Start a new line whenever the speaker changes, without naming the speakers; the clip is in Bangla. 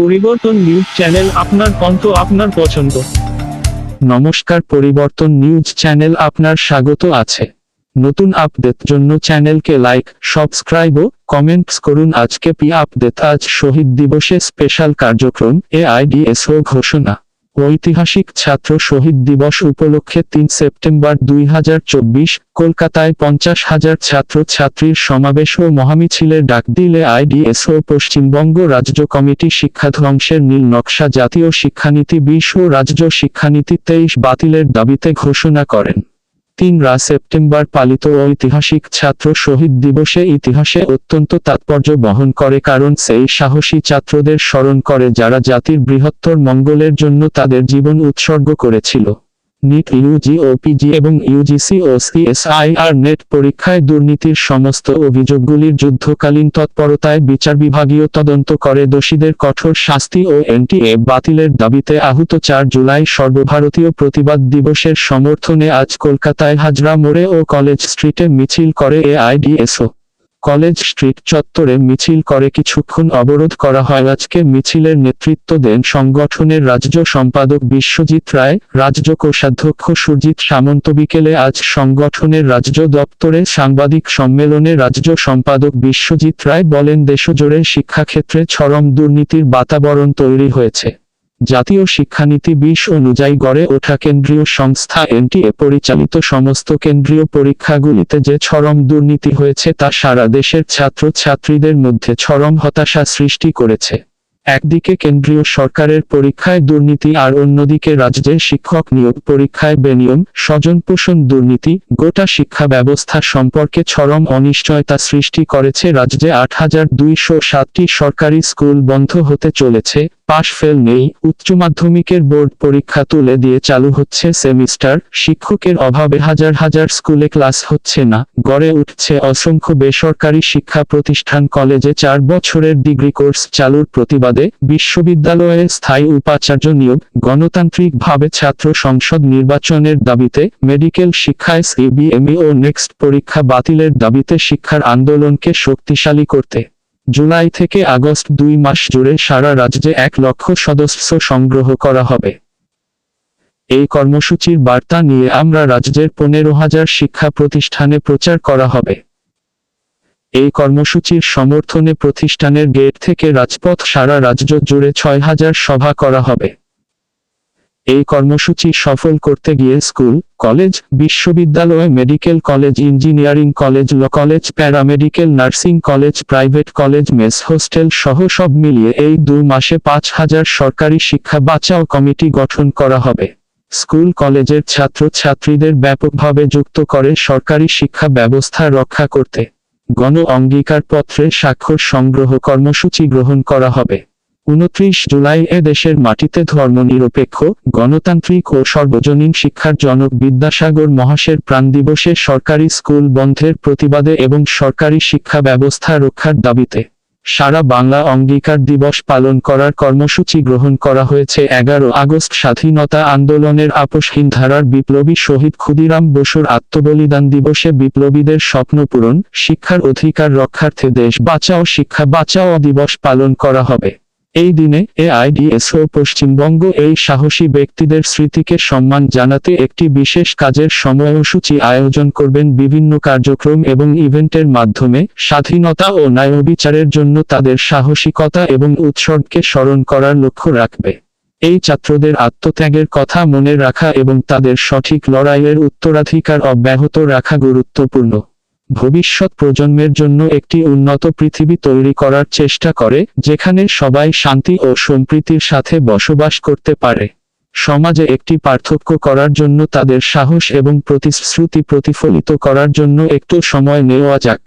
পরিবর্তন নিউজ চ্যানেল আপনার কণ্ঠ আপনার পছন্দ।
নমস্কার, পরিবর্তন নিউজ চ্যানেল আপনার স্বাগত আছে। নতুন আপডেট জন্য চ্যানেলকে লাইক, সাবস্ক্রাইব ও কমেন্টস করুন। আজকে পি আপডেট, আজ শহীদ দিবসে স্পেশাল কার্যক্রম, এ ও ঘোষণা। ঐতিহাসিক ছাত্র শহীদ দিবস উপলক্ষে তিন সেপ্টেম্বর দুই হাজার চব্বিশ কলকাতায় পঞ্চাশ হাজার ছাত্র ছাত্রীর সমাবেশ ও মহামিছিলের ডাক দিলে আইডিএস ও পশ্চিমবঙ্গ রাজ্য কমিটি শিক্ষা ধ্বংসের নীল নকশা জাতীয় শিক্ষানীতি বিশ ও রাজ্য শিক্ষানীতি তেইশ বাতিলের দাবিতে ঘোষণা করেন। তিন রা সেপ্টেম্বর পালিত ঐতিহাসিক ছাত্র শহীদ দিবসে ইতিহাসে অত্যন্ত তাৎপর্য বহন করে কারণ সেই সাহসী ছাত্রদের স্মরণ করে যারা জাতির বৃহত্তর মঙ্গলের জন্য তাদের জীবন উৎসর্গ করেছিল। নিট ইউজি ও পিজি এবং ইউজিসি ও সিএসআইআর নেট পরীক্ষায় দুর্নীতির সমস্ত অভিযোগগুলির যুদ্ধকালীন তৎপরতায় বিচার বিভাগীয় তদন্ত করে দোষীদের কঠোর শাস্তি ও এনটিএ বাতিলের দাবিতে আহত চার জুলাই সর্বভারতীয় প্রতিবাদ দিবসের সমর্থনে আজ কলকাতায় হাজরা মোড়ে ও কলেজ স্ট্রিটে মিছিল করে এআইডিএসও কলেজ স্ট্রিট চত্বরে মিছিল করে কিছুক্ষণ অবরোধ করা হয়। আজকে মিছিলের নেতৃত্ব দেন সংগঠনের রাজ্য সম্পাদক বিশ্বজিৎ রায়, রাজ্য কোষাধ্যক্ষ সুরজিৎ সামন্ত। বিকেলে আজ সংগঠনের রাজ্য দপ্তরে সাংবাদিক সম্মেলনে রাজ্য সম্পাদক বিশ্বজিৎ রায় বলেন, দেশজুড়ে শিক্ষাক্ষেত্রে চরম দুর্নীতির বাতাবরণ তৈরি হয়েছে। জাতীয় শিক্ষানীতি বিশ অনুযায়ী গড়ে ওঠা কেন্দ্রীয় সংস্থা এনটিএ পরিচালিত সমস্ত কেন্দ্রীয় পরীক্ষাগুলিতে যে চরম দুর্নীতি হয়েছে তা সারা দেশের ছাত্র ছাত্রীদের মধ্যে চরম হতাশা সৃষ্টি করেছে। একদিকে কেন্দ্রীয় সরকারের পরীক্ষায় দুর্নীতি আর অন্যদিকে রাজ্যের শিক্ষক নিয়োগ পরীক্ষায় বেনিয়ম স্বজন পোষণ দুর্নীতি, গোটা শিক্ষা ব্যবস্থা সম্পর্কে চরম অনিশ্চয়তা সৃষ্টি করেছে রাজ্যে আট হাজার দুইশো সাতটি সরকারি স্কুল বন্ধ হতে চলেছে। পাশ ফেল নেই, উচ্চ মাধ্যমিকের বোর্ড পরীক্ষা তুলে দিয়ে চালু হচ্ছে সেমিস্টার, শিক্ষকের অভাবে হাজার হাজার স্কুলে ক্লাস হচ্ছে না, গড়ে উঠছে অসংখ্য বেসরকারি শিক্ষা প্রতিষ্ঠান কলেজে চার বছরের ডিগ্রি কোর্স চালুর প্রতিবাদে বিশ্ববিদ্যালয়ে স্থায়ী উপাচার্য নিয়োগ, গণতান্ত্রিকভাবে ছাত্র সংসদ নির্বাচনের দাবিতে মেডিকেল শিক্ষায় সিবিএমই ও নেক্সট পরীক্ষা বাতিলের দাবিতে শিক্ষার আন্দোলনকে শক্তিশালী করতে জুলাই থেকে আগস্ট দুই মাস জুড়ে সারা রাজ্যে এক লক্ষ সদস্য সংগ্রহ করা হবে। এই কর্মসূচির বার্তা নিয়ে আমরা রাজ্যের পনেরো হাজার শিক্ষা প্রতিষ্ঠানে প্রচার করা হবে। এই কর্মসূচির সমর্থনে প্রতিষ্ঠানের গেট থেকে রাজপথ সারা রাজ্য জুড়ে ছয় হাজার সভা করা হবে। এই কর্মসূচি সফল করতে গিয়ে স্কুল, কলেজ, বিশ্ববিদ্যালয়, medical college, engineering college, law college paramedical nursing college, private college, mess hostel সহ সব মিলিয়ে এই দু মাসে পাঁচ হাজার সরকারি শিক্ষা বাঁচাও কমিটি গঠন করা হবে। স্কুল, কলেজের ছাত্র ছাত্রীদের ব্যাপকভাবে যুক্ত করে সরকারি শিক্ষা ব্যবস্থা রক্ষা করতে গণ অঙ্গীকার পত্রে স্বাক্ষর সংগ্রহ কর্মসূচি গ্রহণ করা হবে। উনত্রিশ জুলাই এ দেশের মাটিতে ধর্মনিরপেক্ষ, গণতান্ত্রিক ও সর্বজনীন শিক্ষার জনক বিদ্যাসাগর মহাশের প্রাণ দিবসে সরকারি স্কুল বন্ধের প্রতিবাদে এবং সরকারি শিক্ষা ব্যবস্থা রক্ষার দাবিতে সারা বাংলা অঙ্গীকার দিবস পালন করার কর্মসূচি গ্রহণ করা হয়েছে এগারো আগস্ট স্বাধীনতা আন্দোলনের আপোষহীন ধারার বিপ্লবী শহীদ ক্ষুদিরাম বসুর আত্মবলিদান দিবসে বিপ্লবীদের স্বপ্ন পূরণ, শিক্ষার অধিকার রক্ষার্থে দেশ বাঁচাও, শিক্ষা বাঁচাও দিবস পালন করা হবে। এই দিনে এ এআইডিএসও পশ্চিমবঙ্গ এই সাহসী ব্যক্তিদের স্মৃতিকে সম্মান জানাতে একটি বিশেষ কাজের সময়সূচি আয়োজন করবেন বিভিন্ন কার্যক্রম এবং ইভেন্টের মাধ্যমে স্বাধীনতা ও ন্যায়বিচারের জন্য তাদের সাহসিকতা এবং উৎসর্গকে স্মরণ করার লক্ষ্য রাখবে। এই ছাত্রদের আত্মত্যাগের কথা মনে রাখা এবং তাদের সঠিক লড়াইয়ের উত্তরাধিকার অব্যাহত রাখা গুরুত্বপূর্ণ। ভবিষ্যৎ প্রজন্মের জন্য একটি উন্নত পৃথিবী তৈরি করার চেষ্টা করে, যেখানে সবাই শান্তি ও সম্প্রীতির সাথে বসবাস করতে পারে। সমাজে একটি পার্থক্য করার জন্য তাদের সাহস এবং প্রতিশ্রুতি প্রতিফলিত করার জন্য একটু সময় নেওয়া যাক।